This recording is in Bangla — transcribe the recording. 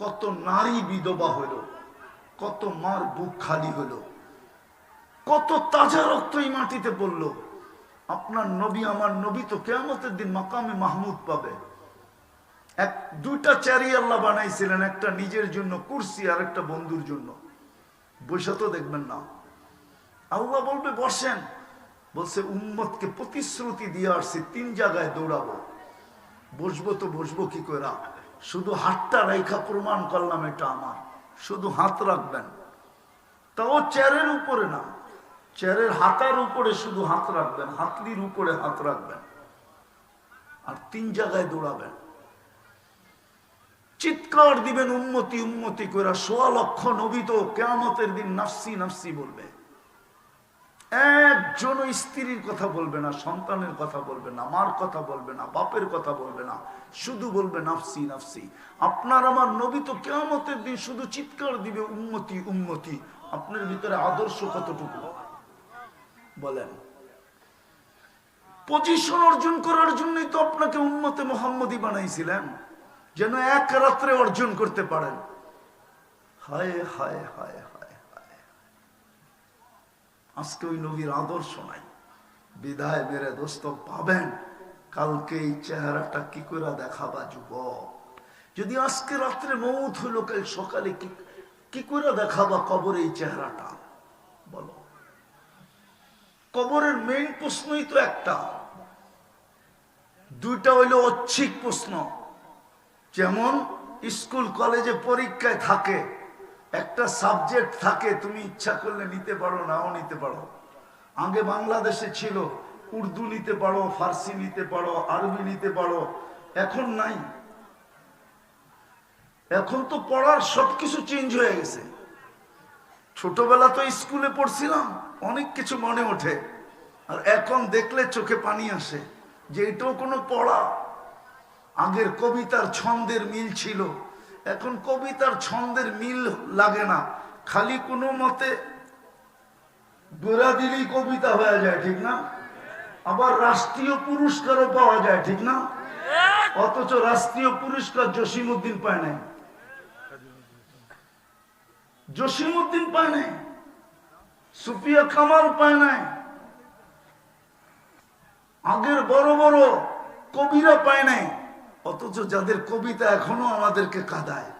কত নারী বিধবা হইল কত মার বুক খালি হইল কত তাজা রক্ত এই মাটিতে পড়ল। আপনার নবী, আমার নবী তো কেয়ামতের দিন মাকামে মাহমুদ পাবে। এক, দুইটা চারি আল্লাহ বানাইছিলেন, একটা নিজের জন্য কুর্সি আর একটা বন্ধুর জন্য। বৈশা তো দেখবেন না। আল্লাহ বলবে, বসেন। বলছে, উম্মতকে প্রতিশ্রুতি দিয়ে আসছি, তিন জায়গায় দৌড়াবো। বসবো তো বসবো কি করে? শুধু হাতটা রেখা প্রমাণ করলাম, এটা আমার। শুধু হাত রাখবেন। তাও চেয়ারের উপরে না। চেয়ারের হাতার উপরে শুধু হাত রাখবেন, হাতলির উপরে হাত রাখবেন। আর তিন জায়গায় দৌড়াবেন। চিৎকার দিবেন উন্মতি উন্মতি করে সোয়া লক্ষ নবী তো কেয়ামতের দিন নাফসি নাফসি বলবে। একজন স্ত্রীর কথা বলবে না, সন্তানের কথা বলবে না, মার কথা বলবে না, বাপের কথা বলবে না, শুধু বলবে, নাফসি নাফসি। আপনার আমার নবী তো কেয়ামতের দিন শুধু চিৎকার দিবে উন্মতি উন্মতি আপনার ভিতরে আদর্শ কতটুকু? বলেন। পজিশন অর্জন করার জন্যই তো আপনাকে উন্মতে মোহাম্মদী বানাইছিলেন, যেন এক রাত্রে অর্জন করতে পারেন। হায় হায় হায় হায়। আজকে ওই নবীর আদর্শ নাই। বিদায় মেরে দোস্ত, পাবেন? কালকে এই চেহারাটা কি করে দেখাবা যুব যদি আজকে রাত্রে মৌত হলো কাল সকালে কি কি করে দেখাবা কবর এই চেহারাটা? বলো। কবরের মেইন প্রশ্নই তো একটা। দুইটা হইল ঐচ্ছিক প্রশ্ন। যেমন, স্কুল, কলেজে পরীক্ষায় থাকে একটা সাবজেক্ট থাকে, তুমি ইচ্ছা করলে নিতে পারো, নাও নিতে পারো। আগে বাংলাদেশে ছিল, উর্দু নিতে পারো, ফার্সি নিতে পারো, আরবি নিতে পারো, এখন নাই। এখন তো পড়ার সবকিছু চেঞ্জ হয়ে গেছে। ছোটবেলা তো স্কুলে পড়ছিলাম, অনেক কিছু মনে ওঠে। আর এখন দেখলে চোখে পানি আসে যে এটাও কোনো পড়া। আগের কবিতার ছন্দের মিল ছিল। এখন কবিতার ছন্দের মিল লাগে না। খালি কোনো মতে গোড়া দিলেই কবিতা হয়ে যায়, ঠিক না? আবার রাষ্ট্রীয় পুরস্কারও পাওয়া যায়, ঠিক না? অথচ রাষ্ট্রীয় পুরস্কার জসিমুদ্দিন পায় নাই। জসিমুদ্দিন পায় নাই। সুফিয়া কামাল পায় নাই। আগের বড় বড় কবিরা পায় নাই। অথচ যাদের কবিতা এখনও আমাদেরকে কাঁদায়।